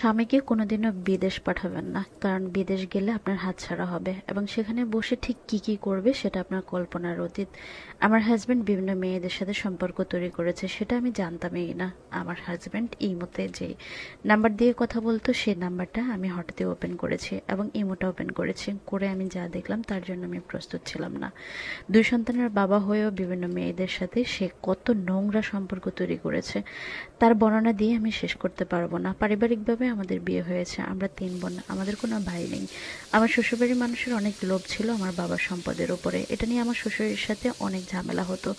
স্বামীকে কোনোদিনও বিদেশ পাঠাবেন না, কারণ বিদেশ গেলে আপনার হাতছাড়া হবে। এবং সেখানে বসে ঠিক কি কি করবে সেটা আপনার কল্পনার অতীত। আমার হাজব্যান্ড বিভিন্ন মেয়েদের সাথে সম্পর্ক তৈরি করেছে, সেটা আমি জানতামই না। আমার হাজব্যান্ড ইমোতে যে নাম্বার দিয়ে কথা বলতো, সেই নাম্বারটা আমি হঠাৎই ওপেন করেছি এবং ইমোটা ওপেন করেছি। করে আমি যা দেখলাম, তার জন্য আমি প্রস্তুত ছিলাম না। দুই সন্তানের বাবা হয়েও বিভিন্ন মেয়েদের সাথে সে কত নোংরা সম্পর্ক তৈরি করেছে, তার বর্ণনা দিয়ে আমি শেষ করতে পারব না। পারিবারিকভাবে আমাদের বিয়ে হয়েছে, আমরা তিন বোন, আমাদের কোনো ভাই নেই। আমার শ্বশুরবাড়ির মানুষের অনেক লোভ ছিল আমার বাবার সম্পদের উপরে। এটা নিয়ে আমার শ্বশুরের সাথে অনেক ঝামেলা হতো।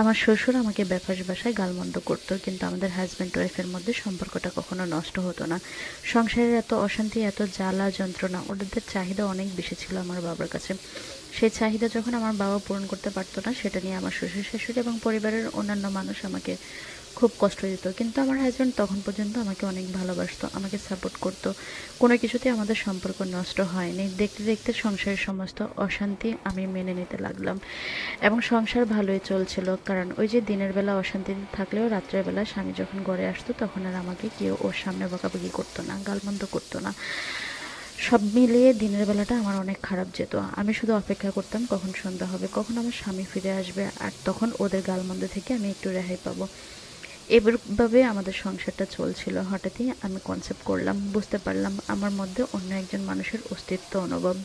আমার শ্বশুর আমাকে ব্যাপাস বাসায় গালমন্দ করতো, কিন্তু আমাদের হাজব্যান্ড ওয়াইফের মধ্যে সম্পর্কটা কখনো নষ্ট হতো না। সংসারের এত অশান্তি, এত জ্বালা, যন্ত্রণা ওদের চাহিদা অনেক বেশি ছিল আমার বাবার কাছে। সেই চাহিদা যখন আমার বাবা পূরণ করতে পারতো না, সেটা নিয়ে আমার শ্বশুর শাশুড়ি এবং পরিবারের অন্যান্য মানুষ আমাকে খুব কষ্ট দিত। কিন্তু আমার হাজব্যান্ড তখন পর্যন্ত আমাকে অনেক ভালোবাসতো, আমাকে সাপোর্ট করতো। কোনো কিছুতে আমাদের সম্পর্ক নষ্ট হয়নি। দেখতে দেখতে সংসারের সমস্ত অশান্তি আমি মেনে নিতে লাগলাম। এবং সংসার ভালোই চলছিল, কারণ ওই যে দিনের বেলা অশান্তিতে থাকলেও রাত্রের বেলা স্বামী যখন ঘরে আসতো, তখন আর আমাকে কেউ ওর সামনে বকাবকি করতো না, গালমন্দ করতো না। সব মিলিয়ে দিনের বেলাটা আমার অনেক খারাপ যেত। আমি শুধু অপেক্ষা করতাম কখন সন্ধ্যা হবে, কখন আমার স্বামী ফিরে আসবে, আর তখন ওদের গালমন্দ থেকে আমি একটু রেহাই পাবো। এভাবে আমাদের সংসারটা চলছিল। হঠাৎই আমি কনসেপ্ট করলাম, বুঝতে পারলাম আমার মধ্যে অন্য একজন মানুষের অস্তিত্ব, অনুভব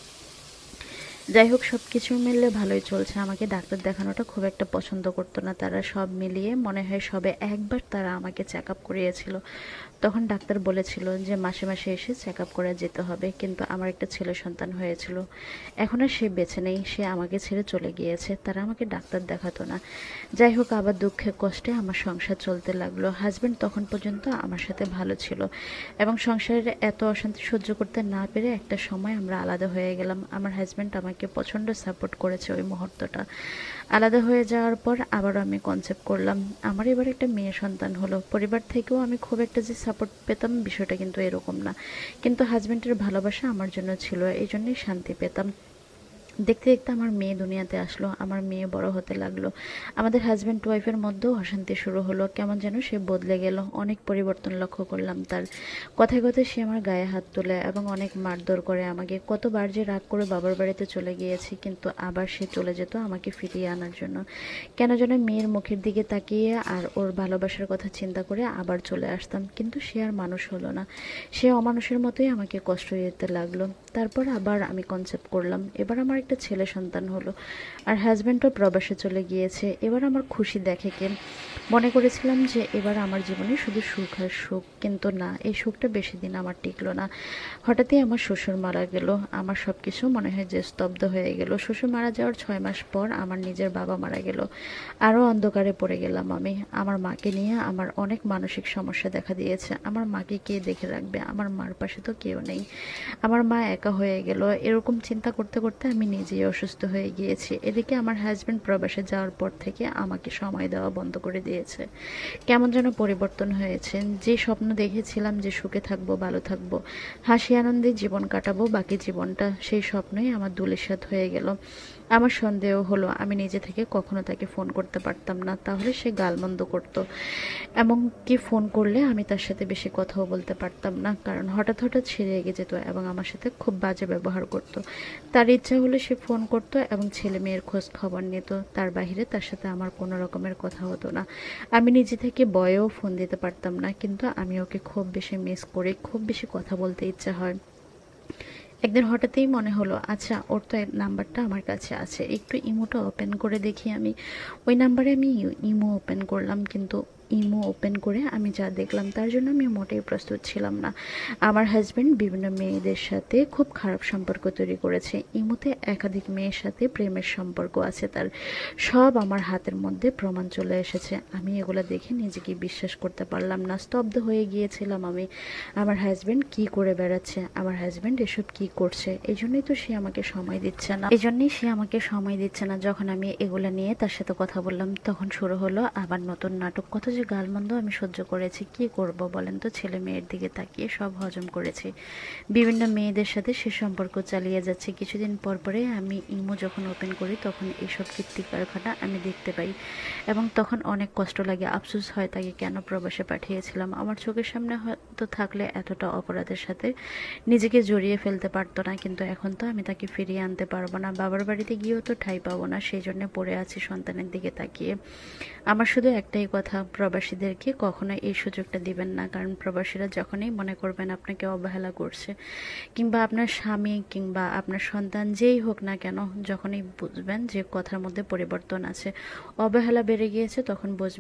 যাই হোক সব কিছু মিললে ভালোই চলছে। আমাকে ডাক্তার দেখানোটা খুব একটা পছন্দ করতো না। তারা সব মিলিয়ে মনে হয় সবে একবার তারা আমাকে চেক আপ করিয়েছিল। তখন ডাক্তার বলেছিল যে মাসে মাসে এসে চেক আপ করে যেতে হবে, কিন্তু আমার একটা ছেলে সন্তান হয়েছিল। এখন আর সে বেছে নেই, সে আমাকে ছেড়ে চলে গিয়েছে, তারা আমাকে ডাক্তার দেখাতো না। যাই হোক, আবার দুঃখে কষ্টে আমার সংসার চলতে লাগল। হাজব্যান্ড তখন পর্যন্ত আমার সাথে ভালো ছিল এবং সংসারের এত অশান্তি সহ্য করতে না পেরে একটা সময় আমরা আলাদা হয়ে গেলাম। আমার হাজব্যান্ড আমাকে প্রচণ্ড সাপোর্ট করেছে ওই মুহূর্তটা। আলাদা হয়ে যাওয়ার পর আবারও আমি কনসেপ্ট করলাম। আমার এবার একটা মেয়ে সন্তান হলো। পরিবার থেকেও আমি খুব একটা যে সাপোর্ট পেতাম বিষয়টা কিন্তু এরকম না। কিন্তু হাজব্যান্ডের ভালোবাসা আমার জন্য ছিল এই জন্যই শান্তি পেতাম। দেখতে দেখতে আমার মেয়ে দুনিয়াতে আসলো, আমার মেয়ে বড় হতে লাগল। আমাদের হাজব্যান্ড ওয়াইফের মধ্যেও অশান্তি শুরু হলো, কেমন যেন সে বদলে গেল, অনেক পরিবর্তন লক্ষ্য করলাম তার। কথায় কথায় সে আমার গায়ে হাত তোলে এবং অনেক মারধর করে আমাকে। কতবার যে রাগ করে বাবার বাড়িতে চলে গিয়েছি, কিন্তু আবার সে চলে যেত আমাকে ফিরিয়ে আনার জন্য। কেন যেন মেয়ের মুখের দিকে তাকিয়ে আর ওর ভালোবাসার কথা চিন্তা করে আবার চলে আসতাম, কিন্তু সে আর মানুষ হলো না। সে অমানুষের মতোই আমাকে কষ্ট দিতে লাগল। তারপর আবার আমি কনসেপ্ট করলাম, এবার আমার একটা ছেলে সন্তান হলো। আর হাজব্যান্ডও প্রবাসে চলে গিয়েছে। এবার আমার খুশি দেখে কে মনে করেছিলাম যে এবার আমার জীবনে শুধু সুখ আর সুখ কিন্তু না, এই সুখটা বেশি দিন আমার টিকলো না। হঠাৎই আমার শ্বশুর মারা গেল। আমার সব কিছু মনে হয় যে স্তব্ধ হয়ে গেল। শ্বশুর মারা যাওয়ার ছয় মাস পর আমার নিজের বাবা মারা গেল। আরও অন্ধকারে পড়ে গেলাম আমি। আমার মাকে নিয়ে আমার অনেক মানসিক সমস্যা দেখা দিয়েছে। আমার মাকে কে দেখে রাখবে? আমার মার পাশে তো কেউ নেই। আমার মা একা হয়ে গেল। এরকম চিন্তা করতে করতে আমি নিজেই অসুস্থ হয়ে গিয়েছি। এদিকে আমার হাজব্যান্ড প্রবাসে যাওয়ার পর থেকে আমাকে সময় দেওয়া বন্ধ করে দিয়েছে। কেমন যেন পরিবর্তন হয়েছে। যে স্বপ্ন দেখেছিলাম যে সুখে থাকব, ভালো থাকব, হাসি আনন্দে জীবন কাটাবো, বাকি জীবনটা সেই স্বপ্নই আমার দুলিশাত হয়ে গেল। আমার সন্দেহ হলো, আমি নিজে থেকে কখনো তাকে ফোন করতে পারতাম না। তাহলে সে গালমন্দ করত। এমনকি ফোন করলে আমি তার সাথে বেশি কথাও বলতে পারতাম না। কারণ হঠাৎ হঠাৎ সে রেগে যেত এবং আমার সাথে খুব বাজে ব্যবহার করত। তার ইচ্ছা হলে সে ফোন করতো এবং ছেলে মেয়ের খোঁজ খবর নিত। তার বাইরে তার সাথে আমার কোনো রকমের কথা হতো না। আমি নিজে থেকে বয়েও ফোন দিতে পারতাম না, কিন্তু আমি ওকে খুব বেশি মিস করি, খুব বেশি কথা বলতে ইচ্ছা হয়। একদিন হঠাৎই মনে হলো আচ্ছা ওর তো নাম্বারটা আমার কাছে আছে, একটু ইমোটা ওপেন করে দেখি আমি। ওই নাম্বারে আমি ইমো ওপেন করলাম, কিন্তু ইমো ওপেন করে আমি যা দেখলাম তার জন্য আমি মোটেই প্রস্তুত ছিলাম না। আমার হাজব্যান্ড বিভিন্ন মেয়েদের সাথে খুব খারাপ সম্পর্ক তৈরি করেছে। ইমোতে একাধিক মেয়ের সাথে প্রেমের সম্পর্ক আছে তার। সব আমার হাতের মধ্যে প্রমাণ চলে এসেছে। আমি এগুলো দেখে নিজেকে বিশ্বাস করতে পারলাম না। স্তব্ধ হয়ে গিয়েছিলাম আমি। আমার হাজব্যান্ড কি করে বেড়াচ্ছে? আমার হাজব্যান্ড এসব কি করছে? এই জন্যই তো সে আমাকে সময় দিচ্ছে না। এই জন্যই সে আমাকে সময় দিচ্ছে না। যখন আমি এগুলো নিয়ে তার সাথে কথা বললাম, তখন শুরু হলো আবার নতুন নাটক। কথা যে গালমন্দ আমি সহ্য করেছি, কি করব বলেন তো? ছেলে মেয়ের দিকে তাকিয়ে সব হজম করেছি। বিভিন্ন মেয়েদের সাথে সে সম্পর্ক চালিয়ে যাচ্ছে। কিছুদিন পর পরে আমি ইমো যখন ওপেন করি, তখন এইসব কীর্তি কারখানা আমি দেখতে পাই এবং তখন অনেক কষ্ট লাগে। আফসোস হয় তাকে কেন প্রবাসে পাঠিয়েছিলাম? আমার চোখের সামনে হয়তো থাকলে এতটা অপরাধের সাথে নিজেকে জড়িয়ে ফেলতে পারতো না, কিন্তু এখন তো আমি তাকে ফিরিয়ে আনতে পারব না। বাবার বাড়িতে গিয়েও তো ঠাই পাবো না, সেই জন্য পড়ে আছি সন্তানের দিকে তাকিয়ে। আমার শুধু একটাই কথা প্রবাসীদেরকে কখনো এই সুযোগটা দিবেন না, কারণ প্রবাসীরা যখনই মনে করবেন আপনাকে অবহেলা করছে, কিংবা আপনার স্বামী কিংবা আপনার সন্তান যেই হোক না কেন, যখনই বুঝবেন যে কথার মধ্যে পরিবর্তন আছে, অবহেলা বেড়ে গিয়েছে, তখন বুঝবেন